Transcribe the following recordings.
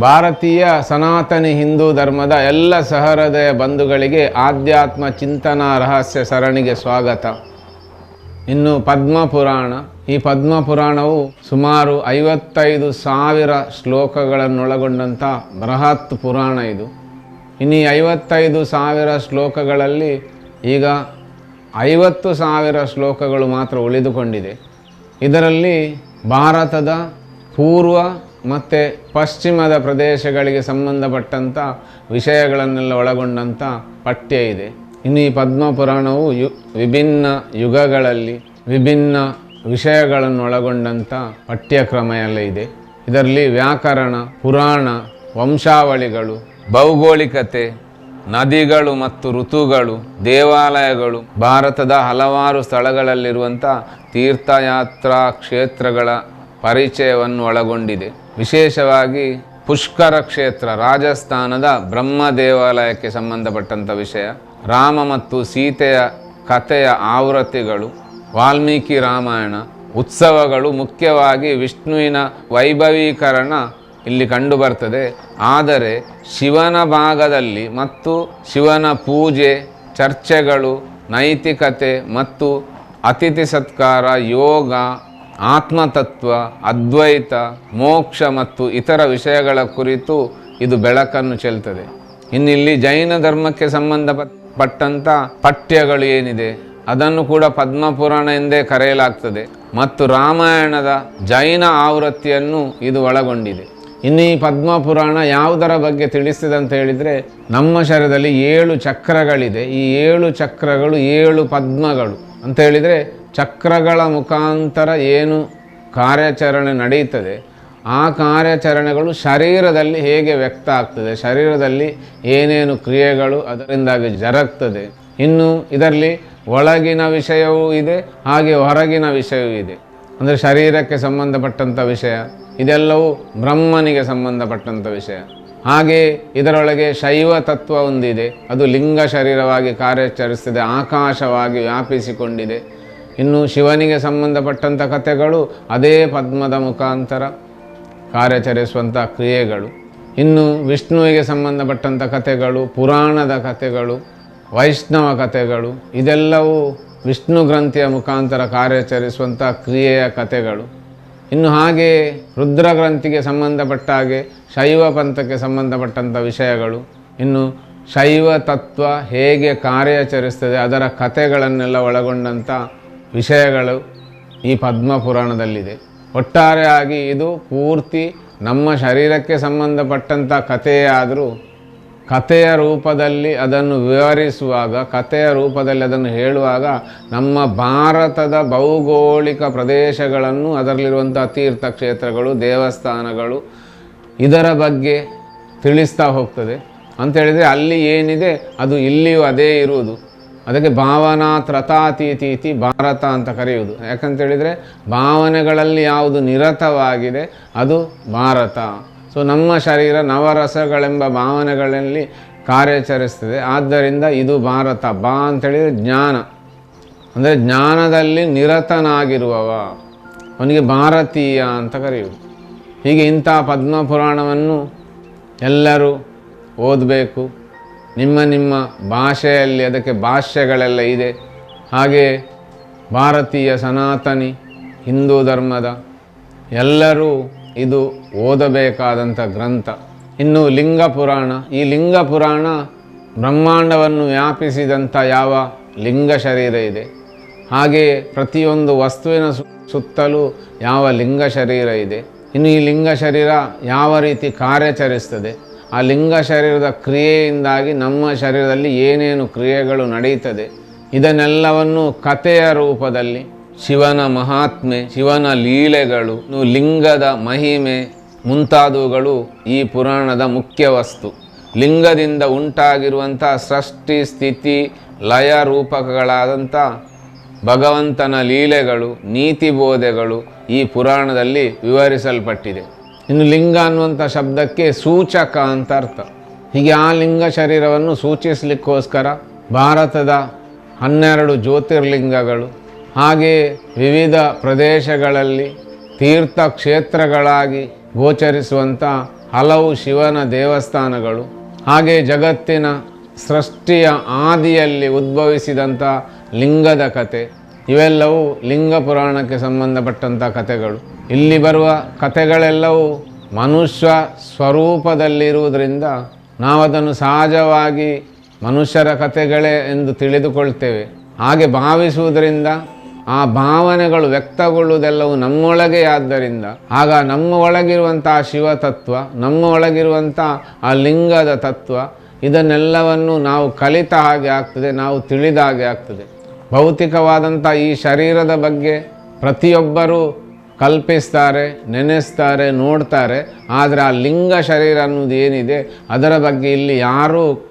ಭಾರತೀಯ ಸನಾತನಿ ಹಿಂದೂ ಧರ್ಮದ ಎಲ್ಲ ಸಹೃದಯ ಬಂಧುಗಳಿಗೆ ಆಧ್ಯಾತ್ಮ ಚಿಂತನಾ ರಹಸ್ಯ ಸರಣಿಗೆ ಸ್ವಾಗತ. ಇನ್ನು ಪದ್ಮ ಪುರಾಣ. ಈ ಪದ್ಮ ಪುರಾಣವು ಸುಮಾರು ಐವತ್ತೈದು ಸಾವಿರ ಶ್ಲೋಕಗಳನ್ನೊಳಗೊಂಡಂಥ ಬೃಹತ್ ಪುರಾಣ ಇದು. ಇನ್ನು ಐವತ್ತೈದು ಸಾವಿರ ಶ್ಲೋಕಗಳಲ್ಲಿ ಈಗ ಐವತ್ತು ಸಾವಿರ ಶ್ಲೋಕಗಳು ಮಾತ್ರ ಉಳಿದುಕೊಂಡಿದೆ. ಇದರಲ್ಲಿ ಭಾರತದ ಪೂರ್ವ ಮತ್ತು ಪಶ್ಚಿಮದ ಪ್ರದೇಶಗಳಿಗೆ ಸಂಬಂಧಪಟ್ಟಂಥ ವಿಷಯಗಳನ್ನೆಲ್ಲ ಒಳಗೊಂಡಂಥ ಪಠ್ಯ ಇದೆ. ಇನ್ನು ಈ ಪದ್ಮ ಪುರಾಣವು ಯು, ವಿಭಿನ್ನ ಯುಗಗಳಲ್ಲಿ ವಿಭಿನ್ನ ವಿಷಯಗಳನ್ನು ಒಳಗೊಂಡಂಥ ಪಠ್ಯಕ್ರಮ ಎಲ್ಲ ಇದೆ. ಇದರಲ್ಲಿ ವ್ಯಾಕರಣ, ಪುರಾಣ, ವಂಶಾವಳಿಗಳು, ಭೌಗೋಳಿಕತೆ, ನದಿಗಳು ಮತ್ತು ಋತುಗಳು, ದೇವಾಲಯಗಳು, ಭಾರತದ ಹಲವಾರು ಸ್ಥಳಗಳಲ್ಲಿರುವಂಥ ತೀರ್ಥಯಾತ್ರಾ ಕ್ಷೇತ್ರಗಳ ಪರಿಚಯವನ್ನು ಒಳಗೊಂಡಿದೆ. ವಿಶೇಷವಾಗಿ ಪುಷ್ಕರ ಕ್ಷೇತ್ರ, ರಾಜಸ್ಥಾನದ ಬ್ರಹ್ಮ ದೇವಾಲಯಕ್ಕೆ ಸಂಬಂಧಪಟ್ಟಂಥ ವಿಷಯ. ರಾಮ ಮತ್ತು ಸೀತೆಯ ಕಥೆಯ ಆವೃತ್ತಿಗಳು, ವಾಲ್ಮೀಕಿ ರಾಮಾಯಣ, ಉತ್ಸವಗಳು ಮುಖ್ಯವಾಗಿ ವಿಷ್ಣುವಿನ ವೈಭವೀಕರಣ ಇಲ್ಲಿ ಕಂಡುಬರ್ತದೆ ಆದರೆ ಶಿವನ ಭಾಗದಲ್ಲಿ ಮತ್ತು ಶಿವನ ಪೂಜೆ, ಚರ್ಚೆಗಳು, ನೈತಿಕತೆ ಮತ್ತು ಅತಿಥಿ ಸತ್ಕಾರ, ಯೋಗ ಆತ್ಮತತ್ವ, ಅದ್ವೈತ, ಮೋಕ್ಷ ಮತ್ತು ಇತರ ವಿಷಯಗಳ ಕುರಿತು ಇದು ಬೆಳಕನ್ನು ಚೆಲ್ತದೆ. ಇನ್ನಿಲ್ಲಿ ಜೈನ ಧರ್ಮಕ್ಕೆ ಸಂಬಂಧಪಟ್ಟಂಥ ಪಠ್ಯಗಳು ಏನಿದೆ, ಅದನ್ನು ಕೂಡ ಪದ್ಮಪುರಾಣ ಎಂದೇ ಕರೆಯಲಾಗ್ತದೆ ಮತ್ತು ರಾಮಾಯಣದ ಜೈನ ಆವೃತ್ತಿಯನ್ನು ಇದು ಒಳಗೊಂಡಿದೆ. ಇನ್ನು ಈ ಪದ್ಮಪುರಾಣ ಯಾವುದರ ಬಗ್ಗೆ ತಿಳಿಸಿದೆ ಅಂತ ಹೇಳಿದರೆ, ನಮ್ಮ ಶರೀರದಲ್ಲಿ ಏಳು ಚಕ್ರಗಳಿದೆ. ಈ ಏಳು ಚಕ್ರಗಳು ಏಳು ಪದ್ಮಗಳು ಅಂತ ಹೇಳಿದರೆ ಚಕ್ರಗಳ ಮುಖಾಂತರ ಏನು ಕಾರ್ಯಾಚರಣೆ ನಡೆಯುತ್ತದೆ, ಆ ಕಾರ್ಯಾಚರಣೆಗಳು ಶರೀರದಲ್ಲಿ ಹೇಗೆ ವ್ಯಕ್ತ ಆಗ್ತದೆ, ಶರೀರದಲ್ಲಿ ಏನೇನು ಕ್ರಿಯೆಗಳು ಅದರಿಂದಾಗಿ ಜರಗ್ತದೆ. ಇನ್ನು ಇದರಲ್ಲಿ ಒಳಗಿನ ವಿಷಯವೂ ಇದೆ, ಹಾಗೆ ಹೊರಗಿನ ವಿಷಯವೂ ಇದೆ. ಅಂದರೆ ಶರೀರಕ್ಕೆ ಸಂಬಂಧಪಟ್ಟಂಥ ವಿಷಯ, ಇದೆಲ್ಲವೂ ಬ್ರಹ್ಮನಿಗೆ ಸಂಬಂಧಪಟ್ಟಂಥ ವಿಷಯ. ಹಾಗೆ ಇದರೊಳಗೆ ಶೈವ ತತ್ವ ಒಂದಿದೆ, ಅದು ಲಿಂಗ ಶರೀರವಾಗಿ ಕಾರ್ಯಾಚರಿಸ್ತದೆ ಆಕಾಶವಾಗಿ ವ್ಯಾಪಿಸಿಕೊಂಡಿದೆ. ಇನ್ನು ಶಿವನಿಗೆ ಸಂಬಂಧಪಟ್ಟಂಥ ಕಥೆಗಳು ಅದೇ ಪದ್ಮದ ಮುಖಾಂತರ ಕಾರ್ಯಾಚರಿಸುವಂಥ ಕ್ರಿಯೆಗಳು. ಇನ್ನು ವಿಷ್ಣುವಿಗೆ ಸಂಬಂಧಪಟ್ಟಂಥ ಕಥೆಗಳು, ಪುರಾಣದ ಕಥೆಗಳು, ವೈಷ್ಣವ ಕಥೆಗಳು, ಇದೆಲ್ಲವೂ ವಿಷ್ಣು ಗ್ರಂಥಿಯ ಮುಖಾಂತರ ಕಾರ್ಯಾಚರಿಸುವಂಥ ಕ್ರಿಯೆಯ ಕಥೆಗಳು. ಇನ್ನು ಹಾಗೆ ರುದ್ರ ಗ್ರಂಥಿಗೆ ಸಂಬಂಧಪಟ್ಟ ಹಾಗೆ ಶೈವ ಪಂಥಕ್ಕೆ ಸಂಬಂಧಪಟ್ಟಂಥ ವಿಷಯಗಳು. ಇನ್ನು ಶೈವ ತತ್ವ ಹೇಗೆ ಕಾರ್ಯಾಚರಿಸ್ತದೆ ಅದರ ಕಥೆಗಳನ್ನೆಲ್ಲ ಒಳಗೊಂಡಂಥ ವಿಷಯಗಳು ಈ ಪದ್ಮ ಪುರಾಣದಲ್ಲಿದೆ ಒಟ್ಟಾರೆಯಾಗಿ ಇದು ಪೂರ್ತಿ ನಮ್ಮ ಶರೀರಕ್ಕೆ ಸಂಬಂಧಪಟ್ಟಂಥ ಕಥೆಯಾದರೂ ಕಥೆಯ ರೂಪದಲ್ಲಿ ಅದನ್ನು ವಿವರಿಸುವಾಗ, ಕಥೆಯ ರೂಪದಲ್ಲಿ ಅದನ್ನು ಹೇಳುವಾಗ ನಮ್ಮ ಭಾರತದ ಭೌಗೋಳಿಕ ಪ್ರದೇಶಗಳನ್ನು ಅದರಲ್ಲಿರುವಂಥ ತೀರ್ಥಕ್ಷೇತ್ರಗಳು ದೇವಸ್ಥಾನಗಳು ಇದರ ಬಗ್ಗೆ ತಿಳಿಸ್ತಾ ಹೋಗ್ತದೆ. ಅಂತೇಳಿದರೆ ಅಲ್ಲಿ ಏನಿದೆ ಅದು ಇಲ್ಲಿಯೂ ಅದೇ ಇರುವುದು. ಅದಕ್ಕೆ ಭಾವನಾ ತ್ರತಾತೀತೀತಿ ಭಾರತ ಅಂತ ಕರೆಯುವುದು. ಯಾಕಂತೇಳಿದರೆ ಭಾವನೆಗಳಲ್ಲಿ ಯಾವುದು ನಿರತವಾಗಿದೆ ಅದು ಭಾರತ. ಸೊ ನಮ್ಮ ಶರೀರ ನವರಸಗಳೆಂಬ ಭಾವನೆಗಳಲ್ಲಿ ಕಾರ್ಯಾಚರಿಸ್ತದೆ ಆದ್ದರಿಂದ ಇದು ಭಾರತ. ಬಾ ಅಂತೇಳಿದರೆ ಜ್ಞಾನ. ಅಂದರೆ ಜ್ಞಾನದಲ್ಲಿ ನಿರತನಾಗಿರುವವ. ಅವನಿಗೆ ಭಾರತೀಯ ಅಂತ ಕರೆಯುವುದು. ಹೀಗೆ ಇಂಥ ಪದ್ಮ ಪುರಾಣವನ್ನು ಎಲ್ಲರೂ ಓದಬೇಕು. ನಿಮ್ಮ ನಿಮ್ಮ ಭಾಷೆಯಲ್ಲಿ, ಅದಕ್ಕೆ ಭಾಷ್ಯಗಳೆಲ್ಲ ಇದೆ. ಹಾಗೆ ಭಾರತೀಯ ಸನಾತನಿ, ಹಿಂದೂ ಧರ್ಮದ ಎಲ್ಲರೂ ಇದು ಓದಬೇಕಾದಂಥ ಗ್ರಂಥ. ಇನ್ನು ಲಿಂಗ ಪುರಾಣ, ಈ ಲಿಂಗ ಪುರಾಣ ಬ್ರಹ್ಮಾಂಡವನ್ನು ವ್ಯಾಪಿಸಿದಂಥ ಯಾವ ಲಿಂಗ ಶರೀರ ಇದೆ. ಹಾಗೆ ಪ್ರತಿಯೊಂದು ವಸ್ತುವಿನ ಸುತ್ತಲೂ ಯಾವ ಲಿಂಗ ಶರೀರ ಇದೆ. ಇನ್ನು ಈ ಲಿಂಗ ಶರೀರ ಯಾವ ರೀತಿ ಕಾರ್ಯಾಚರಿಸ್ತದೆ ಆ ಲಿಂಗ ಶರೀರದ ಕ್ರಿಯೆಯಿಂದಾಗಿ ನಮ್ಮ ಶರೀರದಲ್ಲಿ ಏನೇನು ಕ್ರಿಯೆಗಳು ನಡೆಯುತ್ತದೆ, ಇದನ್ನೆಲ್ಲವನ್ನು ಕಥೆಯ ರೂಪದಲ್ಲಿ ಶಿವನ ಮಹಾತ್ಮೆ, ಶಿವನ ಲೀಲೆಗಳು ಲಿಂಗದ ಮಹಿಮೆ ಮುಂತಾದವುಗಳು ಈ ಪುರಾಣದ ಮುಖ್ಯ ವಸ್ತು. ಲಿಂಗದಿಂದ ಉಂಟಾಗಿರುವಂಥ ಸೃಷ್ಟಿ, ಸ್ಥಿತಿ, ಲಯ ರೂಪಕಗಳಾದಂಥ ಭಗವಂತನ ಲೀಲೆಗಳು, ನೀತಿ ಬೋಧೆಗಳು ಈ ಪುರಾಣದಲ್ಲಿ ವಿವರಿಸಲ್ಪಟ್ಟಿದೆ. ಇನ್ನು ಲಿಂಗ ಅನ್ನುವಂಥ ಶಬ್ದಕ್ಕೆ ಸೂಚಕ ಅಂತ ಅರ್ಥ. ಹೀಗೆ ಆ ಲಿಂಗ ಶರೀರವನ್ನು ಸೂಚಿಸಲಿಕ್ಕೋಸ್ಕರ ಭಾರತದ ಹನ್ನೆರಡು ಜ್ಯೋತಿರ್ಲಿಂಗಗಳು, ಹಾಗೆ ವಿವಿಧ ಪ್ರದೇಶಗಳಲ್ಲಿ ತೀರ್ಥ ಕ್ಷೇತ್ರಗಳಾಗಿ ಗೋಚರಿಸುವಂಥ ಹಲವು ಶಿವನ ದೇವಸ್ಥಾನಗಳು, ಹಾಗೆ ಜಗತ್ತಿನ ಸೃಷ್ಟಿಯ ಆದಿಯಲ್ಲಿ ಉದ್ಭವಿಸಿದಂಥ ಲಿಂಗದ ಕತೆ. ಇವೆಲ್ಲವೂ ಲಿಂಗ ಪುರಾಣಕ್ಕೆ ಸಂಬಂಧಪಟ್ಟಂಥ ಕಥೆಗಳು ಇಲ್ಲಿ ಬರುವ ಕಥೆಗಳೆಲ್ಲವೂ ಮನುಷ್ಯ ಸ್ವರೂಪದಲ್ಲಿರುವುದರಿಂದ ನಾವು ಅದನ್ನು ಸಹಜವಾಗಿ ಮನುಷ್ಯರ ಕಥೆಗಳೇ ಎಂದು ತಿಳಿದುಕೊಳ್ತೇವೆ. ಹಾಗೆ ಭಾವಿಸುವುದರಿಂದ ಆ ಭಾವನೆಗಳು ವ್ಯಕ್ತಗೊಳ್ಳುವುದೆಲ್ಲವೂ ನಮ್ಮೊಳಗೆ ಆದ್ದರಿಂದ. ಆಗ ನಮ್ಮ ಒಳಗಿರುವಂಥ ಶಿವ ತತ್ವ ನಮ್ಮ ಒಳಗಿರುವಂಥ ಆ ಲಿಂಗದ ತತ್ವ, ಇದನ್ನೆಲ್ಲವನ್ನು ನಾವು ಕಲಿತ ಹಾಗೆ ಆಗ್ತದೆ, ನಾವು ತಿಳಿದ ಹಾಗೆ ಆಗ್ತದೆ. ಭೌತಿಕವಾದಂಥ ಈ ಶರೀರದ ಬಗ್ಗೆ ಪ್ರತಿಯೊಬ್ಬರೂ ಕಲ್ಪಿಸ್ತಾರೆ, ನೆನೆಸ್ತಾರೆ, ನೋಡ್ತಾರೆ. ಆದರೆ ಆ ಲಿಂಗ ಶರೀರ ಅನ್ನೋದು ಏನಿದೆ, ಅದರ ಬಗ್ಗೆ ಇಲ್ಲಿ ಯಾರೂ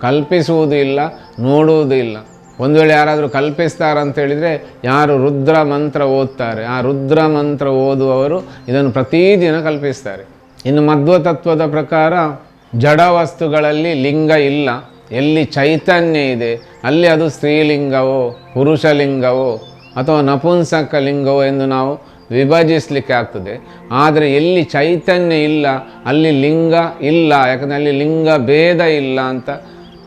ಕಲ್ಪಿಸುವುದೂ ಇಲ್ಲ, ನೋಡುವುದೂ ಇಲ್ಲ. ಒಂದು ವೇಳೆ ಯಾರಾದರೂ ಕಲ್ಪಿಸ್ತಾರಂತೇಳಿದರೆ ಯಾರು ರುದ್ರ ಮಂತ್ರ ಓದ್ತಾರೆ. ಆ ರುದ್ರ ಮಂತ್ರ ಓದುವವರು ಇದನ್ನು ಪ್ರತಿದಿನ ಕಲ್ಪಿಸ್ತಾರೆ. ಇನ್ನು ಮಧ್ವತತ್ವದ ಪ್ರಕಾರ ಜಡ ವಸ್ತುಗಳಲ್ಲಿ ಲಿಂಗ ಇಲ್ಲ. ಎಲ್ಲಿ ಚೈತನ್ಯ ಇದೆ, ಅಲ್ಲಿ ಅದು ಸ್ತ್ರೀಲಿಂಗವೋ, ಪುರುಷಲಿಂಗವೋ ಅಥವಾ ನಪುಂಸಕ ಲಿಂಗವೋ ಎಂದು ನಾವು ವಿಭಜಿಸಲಿಕ್ಕೆ ಆಗ್ತದೆ. ಆದರೆ ಎಲ್ಲಿ ಚೈತನ್ಯ ಇಲ್ಲ, ಅಲ್ಲಿ ಲಿಂಗ ಇಲ್ಲ, ಯಾಕಂದರೆ ಅಲ್ಲಿ ಲಿಂಗ ಭೇದ ಇಲ್ಲ ಅಂತ.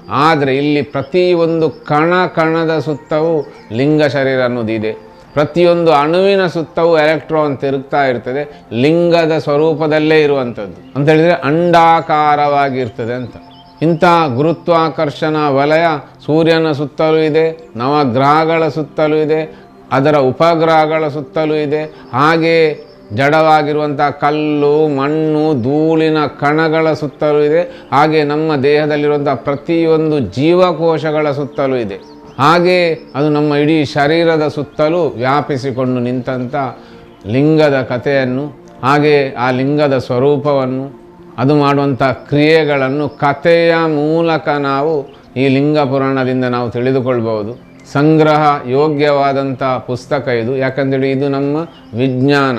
ಆದರೆ ಇಲ್ಲಿ ಪ್ರತಿಯೊಂದು ಕಣ ಕಣದ ಸುತ್ತವೂ ಲಿಂಗ ಶರೀರ ಅನ್ನೋದಿದೆ ಪ್ರತಿಯೊಂದು ಅಣುವಿನ ಸುತ್ತವೂ ಎಲೆಕ್ಟ್ರಾನ್ ತಿರುಗ್ತಾ ಇರ್ತದೆ. ಲಿಂಗದ ಸ್ವರೂಪದಲ್ಲೇ ಇರುವಂಥದ್ದು. ಅಂತ ಹೇಳಿದರೆ ಅಂಡಾಕಾರವಾಗಿರ್ತದೆ ಅಂತ. ಇಂಥ ಗುರುತ್ವಾಕರ್ಷಣ ವಲಯ ಸೂರ್ಯನ ಸುತ್ತಲೂ ಇದೆ, ನವಗ್ರಹಗಳ ಸುತ್ತಲೂ ಇದೆ ಅದರ ಉಪಗ್ರಹಗಳ ಸುತ್ತಲೂ ಇದೆ. ಹಾಗೆ ಜಡವಾಗಿರುವಂಥ ಕಲ್ಲು, ಮಣ್ಣು, ಧೂಳಿನ ಕಣಗಳ ಸುತ್ತಲೂ ಇದೆ. ಹಾಗೆ ನಮ್ಮ ದೇಹದಲ್ಲಿರುವಂಥ ಪ್ರತಿಯೊಂದು ಜೀವಕೋಶಗಳ ಸುತ್ತಲೂ ಇದೆ. ಹಾಗೆ ಅದು ನಮ್ಮ ಇಡೀ ಶರೀರದ ಸುತ್ತಲೂ ವ್ಯಾಪಿಸಿಕೊಂಡು ನಿಂತಹ ಲಿಂಗದ ಕಥೆಯನ್ನು, ಹಾಗೆ ಆ ಲಿಂಗದ ಸ್ವರೂಪವನ್ನು, ಅದು ಮಾಡುವಂಥ ಕ್ರಿಯೆಗಳನ್ನು ಕಥೆಯ ಮೂಲಕ ನಾವು ಈ ಲಿಂಗ ಪುರಾಣದಿಂದ ನಾವು ತಿಳಿದುಕೊಳ್ಬೋದು ಸಂಗ್ರಹ ಯೋಗ್ಯವಾದಂಥ ಪುಸ್ತಕ ಇದು. ಯಾಕಂದೇಳಿ ಇದು ನಮ್ಮ ವಿಜ್ಞಾನ.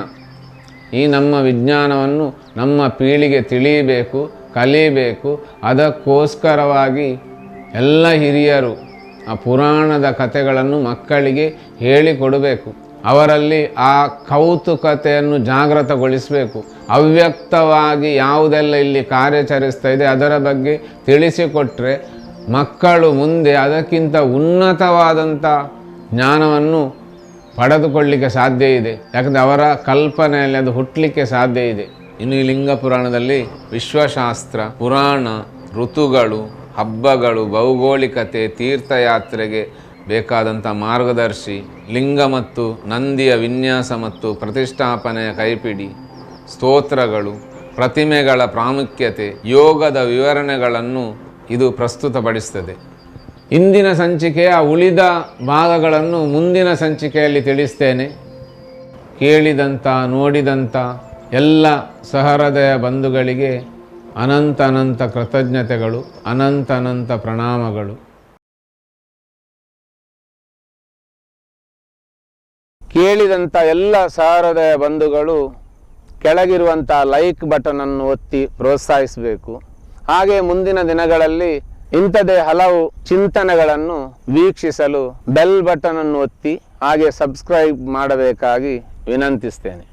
ಈ ನಮ್ಮ ವಿಜ್ಞಾನವನ್ನು ನಮ್ಮ ಪೀಳಿಗೆ ತಿಳಿಯಬೇಕು, ಕಲಿಯಬೇಕು. ಅದಕ್ಕೋಸ್ಕರವಾಗಿ ಎಲ್ಲ ಹಿರಿಯರು ಆ ಪುರಾಣದ ಕಥೆಗಳನ್ನು ಮಕ್ಕಳಿಗೆ ಹೇಳಿಕೊಡಬೇಕು. ಅವರಲ್ಲಿ ಆ ಕೌತುಕತೆಯನ್ನು ಜಾಗೃತಗೊಳಿಸಬೇಕು ಅವ್ಯಕ್ತವಾಗಿ ಯಾವುದೆಲ್ಲ ಇಲ್ಲಿ ಕಾರ್ಯಾಚರಿಸ್ತಾ ಇದೆ ಅದರ ಬಗ್ಗೆ ತಿಳಿಸಿಕೊಟ್ರೆ ಮಕ್ಕಳು ಮುಂದೆ ಅದಕ್ಕಿಂತ ಉನ್ನತವಾದಂಥ ಜ್ಞಾನವನ್ನು ಪಡೆದುಕೊಳ್ಳಲಿಕ್ಕೆ ಸಾಧ್ಯ ಇದೆ. ಯಾಕಂದರೆ ಅವರ ಕಲ್ಪನೆಯಲ್ಲಿ ಅದು ಹುಟ್ಟಲಿಕ್ಕೆ ಸಾಧ್ಯ ಇದೆ. ಇನ್ನು ಈ ಲಿಂಗ ಪುರಾಣದಲ್ಲಿ ವಿಶ್ವಶಾಸ್ತ್ರ, ಪುರಾಣ, ಋತುಗಳು, ಹಬ್ಬಗಳು, ಭೌಗೋಳಿಕತೆ, ತೀರ್ಥಯಾತ್ರೆಗೆ ಬೇಕಾದಂಥ ಮಾರ್ಗದರ್ಶಿ, ಲಿಂಗ ಮತ್ತು ನಂದಿಯ ವಿನ್ಯಾಸ ಮತ್ತು ಪ್ರತಿಷ್ಠಾಪನೆಯ ಕೈಪಿಡಿ, ಸ್ತೋತ್ರಗಳು, ಪ್ರತಿಮೆಗಳ ಪ್ರಾಮುಖ್ಯತೆ, ಯೋಗದ ವಿವರಣೆಗಳನ್ನು ಇದು ಪ್ರಸ್ತುತಪಡಿಸ್ತದೆ. ಇಂದಿನ ಸಂಚಿಕೆಯ ಉಳಿದ ಭಾಗಗಳನ್ನು ಮುಂದಿನ ಸಂಚಿಕೆಯಲ್ಲಿ ತಿಳಿಸ್ತೇನೆ. ಕೇಳಿದಂಥ ನೋಡಿದಂಥ ಎಲ್ಲ ಸಹೃದಯ ಬಂಧುಗಳಿಗೆ ಅನಂತ ಅನಂತ ಕೃತಜ್ಞತೆಗಳು, ಅನಂತ ಅನಂತ ಪ್ರಣಾಮಗಳು. ಕೇಳಿದಂಥ ಎಲ್ಲ ಸಹೃದಯ ಬಂಧುಗಳು ಕೆಳಗಿರುವಂಥ ಲೈಕ್ ಬಟನನ್ನು ಒತ್ತಿ ಪ್ರೋತ್ಸಾಹಿಸಬೇಕು. ಹಾಗೆ ಮುಂದಿನ ದಿನಗಳಲ್ಲಿ ಇಂಥದೇ ಹಲವು ಚಿಂತನೆಗಳನ್ನು ವೀಕ್ಷಿಸಲು ಬೆಲ್ ಬಟನ್ ಅನ್ನು ಒತ್ತಿ ಹಾಗೆ ಸಬ್ಸ್ಕ್ರೈಬ್ ಮಾಡಬೇಕಾಗಿ ವಿನಂತಿಸ್ತೇನೆ.